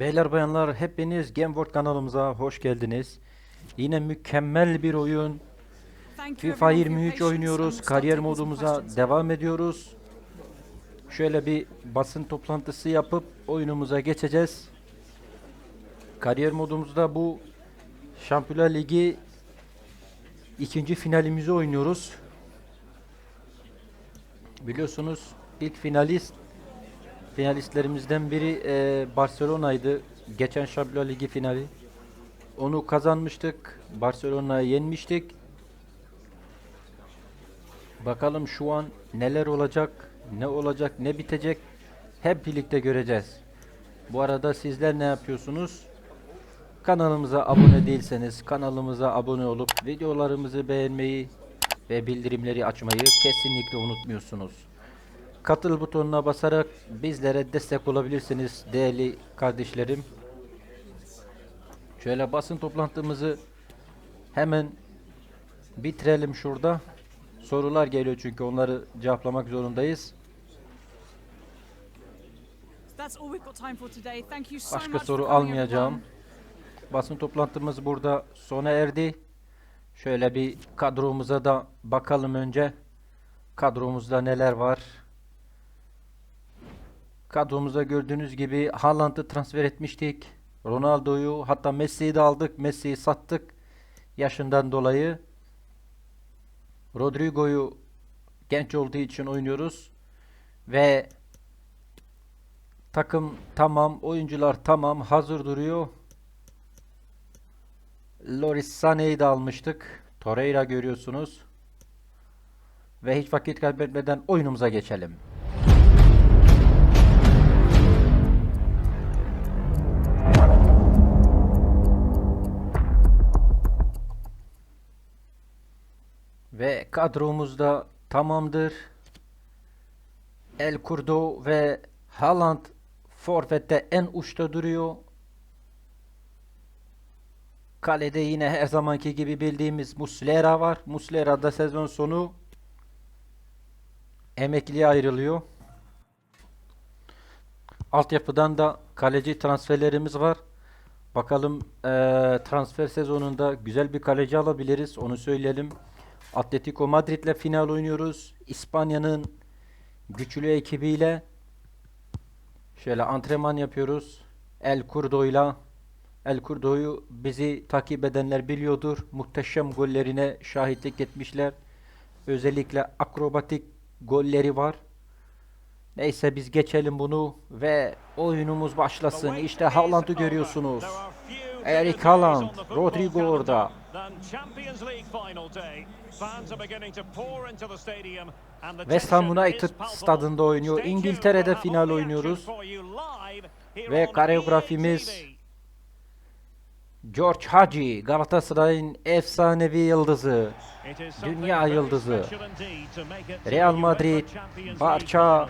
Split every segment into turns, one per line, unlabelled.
Beyler bayanlar hepiniz Gameworld kanalımıza hoş geldiniz. Yine mükemmel bir oyun. FIFA 23 oynuyoruz. Kariyer modumuza devam ediyoruz. Şöyle bir basın toplantısı yapıp oyunumuza geçeceğiz. Kariyer modumuzda bu Şampiyonlar Ligi ikinci finalimizi oynuyoruz. Biliyorsunuz ilk finalist finalistlerimizden biri e, Barcelona'ydı. Geçen Şampiyonlar Ligi finali. Onu kazanmıştık. Barcelona'yı yenmiştik. Bakalım şu an neler olacak, ne olacak, ne bitecek hep birlikte göreceğiz. Bu arada sizler ne yapıyorsunuz? Kanalımıza abone değilseniz kanalımıza abone olup videolarımızı beğenmeyi ve bildirimleri açmayı kesinlikle unutmuyorsunuz. Katıl butonuna basarak bizlere destek olabilirsiniz değerli kardeşlerim. Şöyle basın toplantımızı hemen bitirelim şurada. Sorular geliyor çünkü onları cevaplamak zorundayız. Başka soru almayacağım. Basın toplantımız burada sona erdi. Şöyle bir kadromuza da bakalım önce. Kadromuzda neler var? Kadromuzda gördüğünüz gibi Haaland'ı transfer etmiştik. Ronaldo'yu hatta Messi'yi de aldık. Messi'yi sattık yaşından dolayı. Rodrigo'yu genç olduğu için oynuyoruz. Ve takım tamam, oyuncular tamam, hazır duruyor. Loris Sané'yi de almıştık. Torreira görüyorsunuz. Ve hiç vakit kaybetmeden oyunumuza geçelim. Ve kadromuzda tamamdır. El Kurdo ve Haaland forvette en uçta duruyor. Kalede yine her zamanki gibi bildiğimiz Muslera var. Muslera da sezon sonu emekliye ayrılıyor. Altyapıdan da kaleci transferlerimiz var. Bakalım eee, transfer sezonunda güzel bir kaleci alabiliriz. Onu söyleyelim. Atletico Madrid'le final oynuyoruz. İspanya'nın güçlü ekibiyle şöyle antrenman yapıyoruz. El Kurdo'yla El Kurdo'yu bizi takip edenler biliyordur. Muhteşem gollerine şahitlik etmişler. Özellikle akrobatik golleri var. Neyse biz geçelim bunu ve oyunumuz başlasın. İşte Haaland'ı görüyorsunuz. Eric Haaland, Rodrigo orada. West Ham United stadında oynuyor. İngiltere'de final oynuyoruz. Ve koreografimiz George Hagi, Galatasaray'ın efsanevi yıldızı, dünya yıldızı. Real Madrid, Barça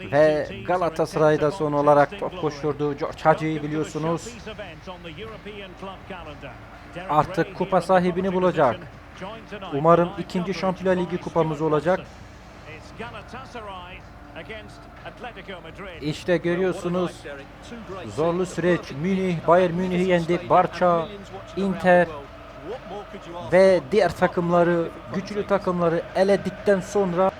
ve Galatasaray'da son olarak top koşturduğu George Hagi'yi biliyorsunuz. Artık kupa sahibini bulacak. Umarım ikinci Şampiyonlar Ligi kupamız olacak. İşte görüyorsunuz zorlu süreç. Münih, Bayern Münih'i yendik. Barça, Inter ve diğer takımları, güçlü takımları eledikten sonra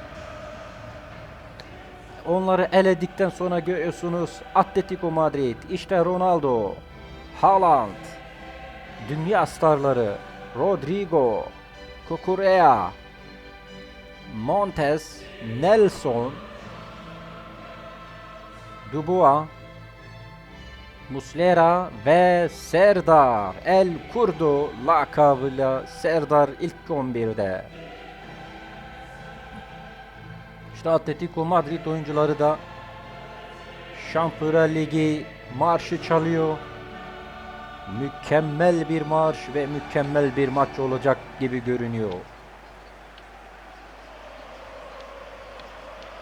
onları eledikten sonra görüyorsunuz Atletico Madrid, işte Ronaldo, Haaland, dünya starları, Rodrigo, Cucurella, Montes, Nelson, Dubois, Muslera ve Serdar El Kurdo lakabıyla Serdar ilk 11'de. İşte Atletico Madrid oyuncuları da Şampiyonlar Ligi marşı çalıyor. Mükemmel bir marş ve mükemmel bir maç olacak gibi görünüyor.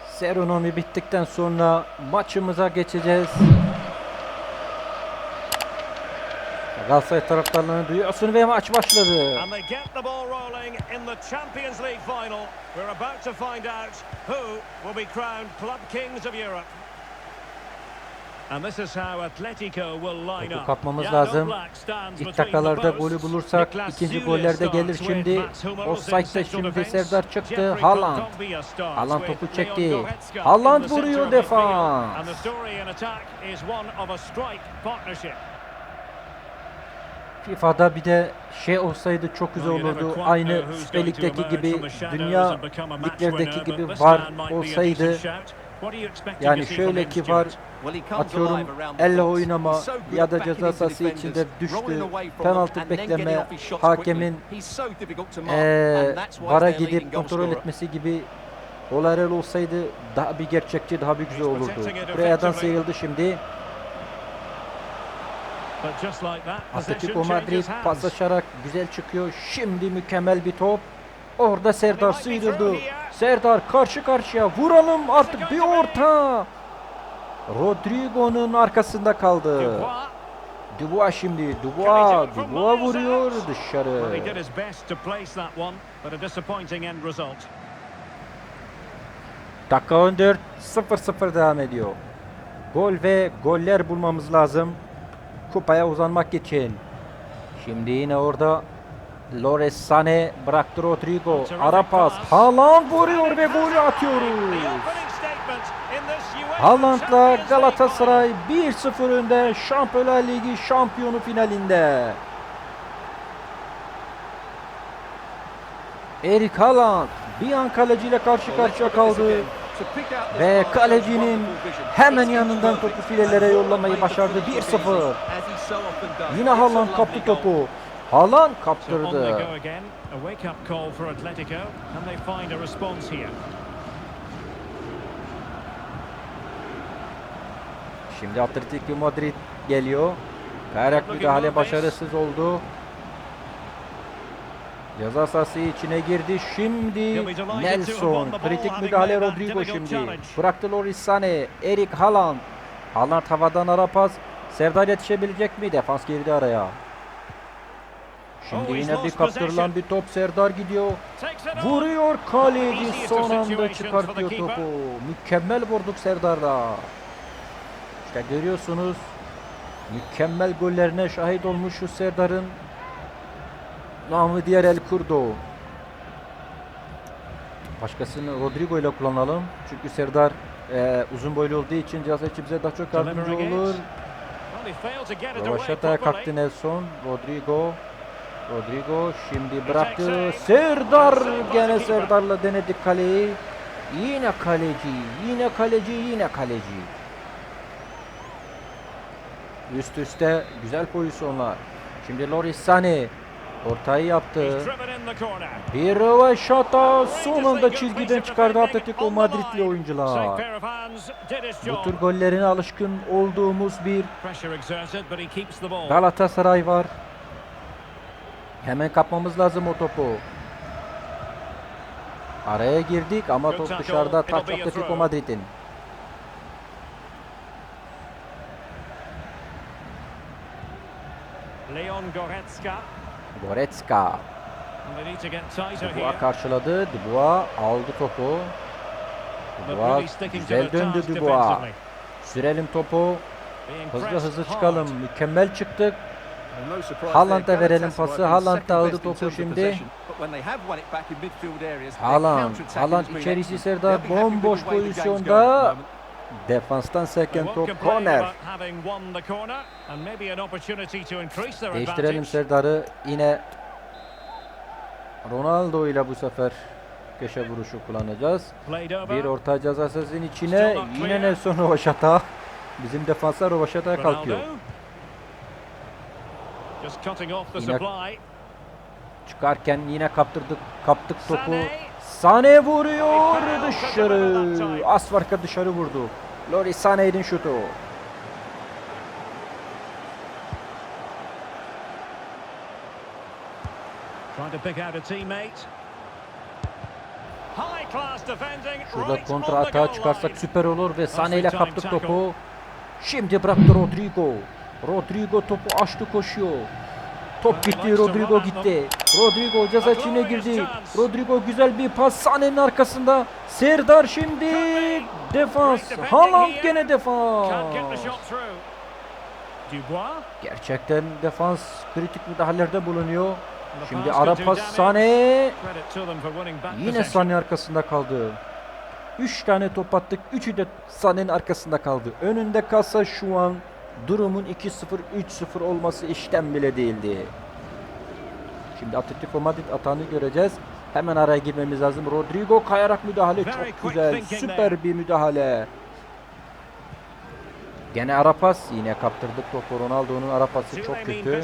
Serenomi bittikten sonra maçımıza geçeceğiz. Galatasaray taraftarlarını duyuyorsun ve maç başladı. Topu kapmamız lazım. İlk dakikalarda golü bulursak ikinci
Süle
goller de
starts
gelir şimdi.
Central
şimdi. Serdar çıktı. Haaland. Haaland topu çekti. Haaland vuruyor defans. FIFA'da bir de şey olsaydı çok güzel olurdu. Aynı Süper Lig'deki gibi dünya liglerdeki gibi var olsaydı yani şöyle ki var atıyorum elle oynama ya da ceza sahası içinde düştü penaltı bekleme hakemin
why
vara gidip kontrol etmesi gibi olaylar olsaydı daha bir gerçekçi daha bir güzel olurdu.
protecting it
Buraya
effectively.
sıyrıldı şimdi. Atletico Madrid paslaşarak güzel çıkıyor. Şimdi mükemmel bir top. Orada Serdar sıyrıldı. Serdar karşı karşıya vuralım artık bir orta. Rodrigo'nun arkasında kaldı.
Dubois,
şimdi. Dubois. Dubois vuruyor dışarı. Dakika 14 0-0 devam ediyor. Gol ve goller bulmamız lazım. Kupaya uzanmak için. Şimdi yine orada Lores Sane bıraktı Rodrigo. Ara pas. Haaland vuruyor ve golü atıyoruz. Haaland'la Galatasaray 1-0 önde Şampiyonlar Ligi şampiyonu finalinde. Erik Haaland bir an kaleciyle karşı karşıya kaldı. Ve kalecinin hemen yanından topu filelere yollamayı başardı.
finish look
1-0.
easy, as he so often does.
Yine Haaland kaptı topu. Haaland kaptırdı. Şimdi Atletico Madrid geliyor. Kayarak müdahale başarısız oldu. Ceza sahası içine girdi. Şimdi Nelson. Kritik müdahale Rodrigo şimdi. Bıraktı Loris Sane. Erik Haaland. Haaland havadan ara pas. Serdar yetişebilecek mi? Defans girdi araya. Şimdi yine bir kaptırılan bir top. Serdar gidiyor. Vuruyor kaleci son anda çıkartıyor topu. Mükemmel vurduk Serdar'la. İşte görüyorsunuz mükemmel gollerine şahit olmuş şu Serdar'ın namı diğer El Kurdo. Başkasını Rodrigo ile kullanalım. Çünkü Serdar e, uzun boylu olduğu için ceza içi bize daha çok yardımcı olur.
Properly.
kalktı Nelson. Rodrigo. Rodrigo şimdi bıraktı. Serdar gene Serdar'la denedik kaleyi. Yine kaleci, yine kaleci, yine kaleci. Üst üste güzel pozisyonlar. Şimdi Loris Sane ortayı yaptı. Bir rövaşata son anda
Outrageously good
çizgiden çıkardı Atletico Madridli oyuncular. Bu tür gollerine alışkın olduğumuz bir. Galatasaray var. Hemen kapmamız lazım o topu. Araya girdik ama top dışarıda taç Atletico. Madrid'in.
Leon Goretzka.
Goretzka. Dubois karşıladı. Dubois aldı topu. Dubois güzel döndü Dubois. Sürelim topu. Hızlı hızlı çıkalım. Mükemmel çıktık. Haaland'a verelim pası. Haaland da aldı topu şimdi. Haaland. Haaland içerisi. Serdar bomboş pozisyonda. Defanstan seken top korner. Değiştirelim. Serdar'ı. Yine Ronaldo ile bu sefer köşe vuruşu kullanacağız. Bir orta ceza içine yine. Nelson Rovaşata. Bizim defanslar Rovaşata'ya kalkıyor. Yine-
supply.
Çıkarken yine kaptırdık, kaptık topu. Sane vuruyor dışarı. Az farka dışarı vurdu. Loris Sané'nin şutu.
Trying to pick out a teammate. High class defending.
Şurada kontra atağa çıkarsak süper olur ve Sane ile kaptık topu. Şimdi bıraktı Rodrigo. Rodrigo topu açtı koşuyor. Top gitti, Rodrigo gitti. Rodrigo ceza içine girdi. Rodrigo güzel bir pas Sané'nin arkasında. Serdar şimdi defans. Haaland gene defans. Gerçekten defans kritik müdahalelerde bulunuyor. Şimdi ara pas
back
Yine. Sané arkasında kaldı. 3 tane top attık. Üçü de Sané'nin arkasında kaldı. Önünde kalsa şu an durumun 2-0 3-0 olması işten bile değildi. Şimdi Atletico Madrid atağını göreceğiz. Hemen araya girmemiz lazım. Rodrigo kayarak müdahale çok güzel. Süper bir müdahale. Gene ara pas. Yine kaptırdık topu. Ronaldo'nun ara pası çok kötü.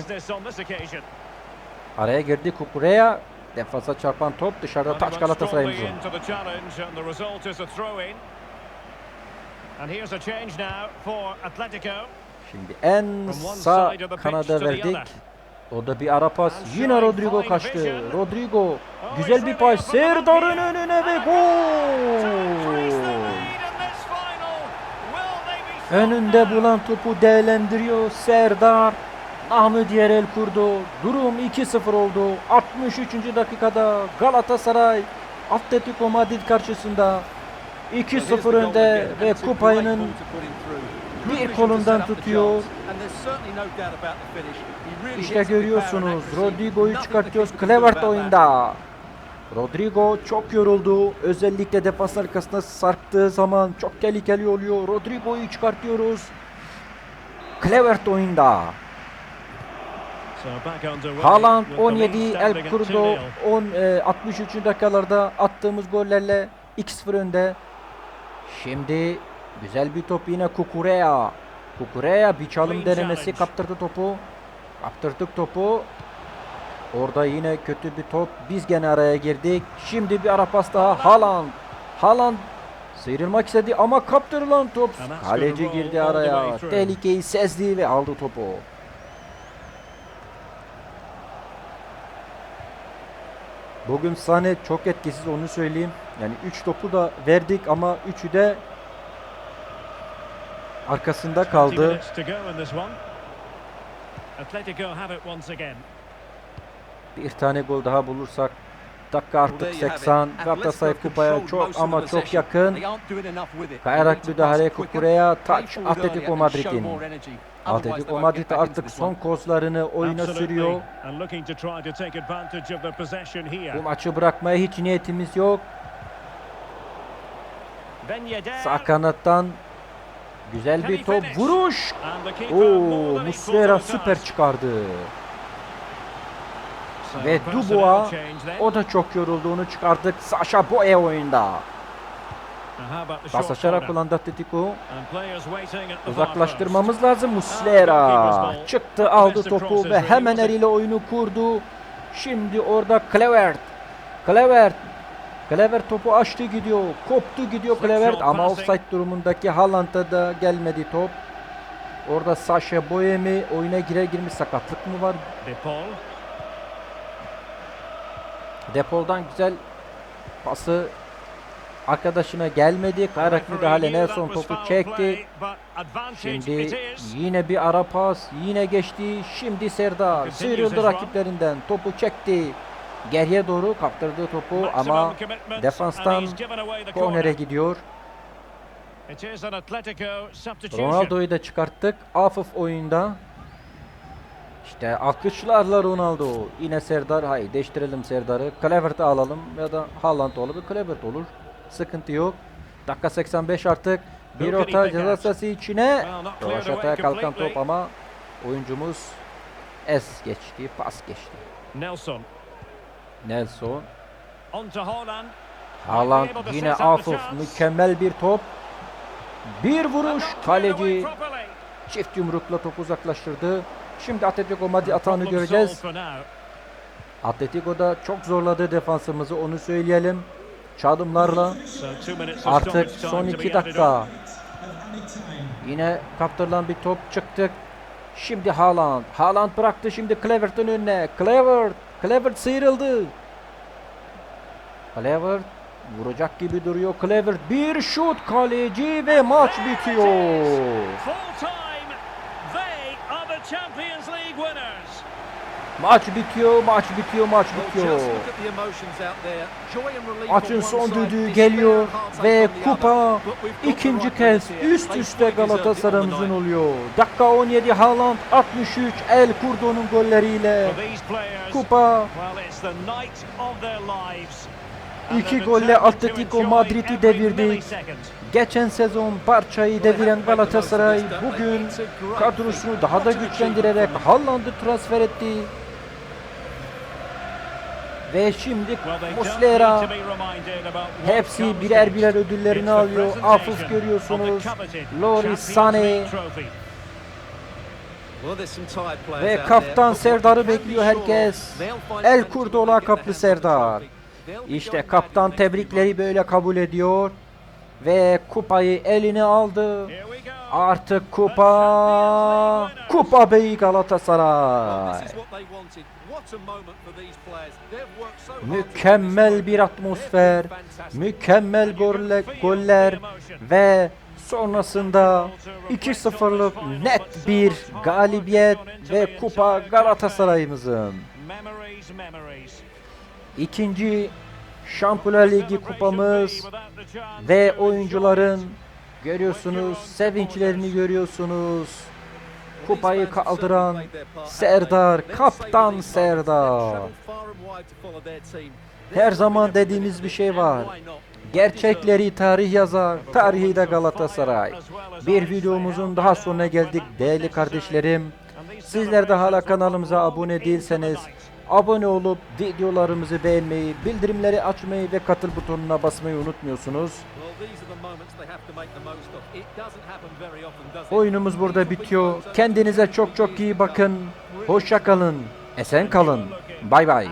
Araya girdi Kukureya. Defansa çarpan top dışarıda taç
throw-in. And here's a change now for Atletico.
Şimdi en sağ kanada verdik.
other.
O da bir ara pas. Yine Rodrigo kaçtı. Rodrigo
Oh,
güzel bir pas. Serdar'ın önüne ve gol. Önünde bulan topu değerlendiriyor Serdar. Namı diğer el kurdu. Durum 2-0 oldu. 63. dakikada Galatasaray Atletico Madrid karşısında 2-0 önde ve kupayının bir kolundan tutuyor. İşte görüyorsunuz Rodrigo'yu çıkartıyoruz. Clevert oyunda. Rodrigo çok yoruldu. Özellikle defans arkasına sarktığı zaman çok tehlikeli oluyor. Rodrigo'yu çıkartıyoruz. Clevert oyunda. Haaland
with the lead
17,
standing
El Kurdo
2-0.
10 e, 63. dakikalarda attığımız gollerle 2-0 önde. Şimdi güzel bir top yine Kukureya. Kukureya bir çalım denemesi kaptırdı topu. Kaptırdık topu. Orada yine kötü bir top. Biz gene araya girdik. Şimdi bir ara pas daha. Haaland. Haaland sıyrılmak istedi ama kaptırılan top. Kaleci girdi araya. Tehlikeyi sezdi ve aldı topu. Bugün sahne çok etkisiz onu söyleyeyim. Yani 3 topu da verdik ama 3'ü de
once again.
Bir tane gol daha bulursak dakika artık 80. Galatasaray kupaya çok ama çok yakın. Kayarak müdahale Kukureya taç Atletico Madrid'in. Atletico Madrid artık son kozlarını oyuna sürüyor. Bu maçı bırakmaya hiç niyetimiz yok. Sağ kanattan güzel bir top vuruş. Oo, Muslera süper çıkardı. Ve Dubois o da çok yoruldu onu çıkardık. Sasha Boye oyunda. Paslaşarak
corner?
kullandı Atletico. Uzaklaştırmamız lazım Muslera. Çıktı aldı topu ve hemen eliyle oyunu kurdu. Şimdi orada Clevert. Clevert. Clevert topu açtı gidiyor. Koptu gidiyor Clevert ama offside durumundaki Haaland'a da gelmedi top. Orada Sasha Boye mi oyuna girer girmiş sakatlık mı var?
De Paul.
Depoldan güzel pası arkadaşına gelmedi.
Referee
müdahale Nelson topu çekti. Şimdi yine bir ara pas, yine geçti. Şimdi Serdar sıyrıldı rakiplerinden. Topu çekti. Geriye doğru kaptırdığı topu ama defanstan kornere gidiyor. Ronaldo'yu da çıkarttık. Afıf oyunda. İşte alkışlarla Ronaldo. Yine Serdar. Hayır değiştirelim Serdar'ı. Klevert'i alalım ya da Haaland olabilir. Klevert olur. Sıkıntı yok. Dakika 85 artık. Bir orta ceza sahası içine.
Away
kalkan top ama oyuncumuz es geçti. Pas geçti.
Nelson.
Nelson.
Haaland.
Yine Afuf. Mükemmel bir top. Bir vuruş. Kaleci çift yumrukla topu uzaklaştırdı. Şimdi Atletico Madrid atağını göreceğiz.
solved for now.
Atletico da çok zorladı defansımızı onu söyleyelim.
Of
artık son iki dakika. Yine kaptırılan bir top çıktık. Şimdi Haaland. Haaland bıraktı şimdi Clevert'ın önüne. Clevert. Clevert sıyrıldı. Clevert vuracak gibi duruyor. Clevert bir şut kaleci ve maç bitiyor. Maç bitiyor, maç bitiyor, maç bitiyor. Maçın
on
son düdüğü geliyor ve kupa ikinci kez üst üste Galatasaray'ımızın oluyor. Dakika 17 Haaland 63 El Kurdo'nun golleriyle kupa İki golle Atletico Madrid'i devirdik. Geçen sezon parçayı deviren Galatasaray bugün kadrosunu daha da güçlendirerek Haaland'ı transfer etti. Ve şimdi Muslera hepsi birer birer ödüllerini alıyor. Afuf görüyorsunuz. Loris
players
Ve kaptan Serdar'ı bekliyor herkes. El Kurdo lakaplı Serdar. İşte kaptan tebrikleri böyle kabul ediyor. Ve kupayı eline aldı. Artık kupa Kupa Bey Galatasaray. Mükemmel bir atmosfer, mükemmel golle, goller ve sonrasında 2-0'lık net bir galibiyet ve kupa Galatasaray'ımızın. İkinci Şampiyonlar Ligi kupamız ve oyuncuların görüyorsunuz sevinçlerini görüyorsunuz. Kupayı kaldıran Serdar, kaptan Serdar. Her zaman dediğimiz bir şey var. Gerçekleri tarih yazar, tarihi de Galatasaray. Bir videomuzun daha sonuna geldik değerli kardeşlerim. Sizler de hala kanalımıza abone değilseniz abone olup videolarımızı beğenmeyi, bildirimleri açmayı ve katıl butonuna basmayı unutmuyorsunuz. Oyunumuz burada bitiyor. Kendinize çok çok iyi bakın. Hoşça kalın. Esen kalın. Bay bay.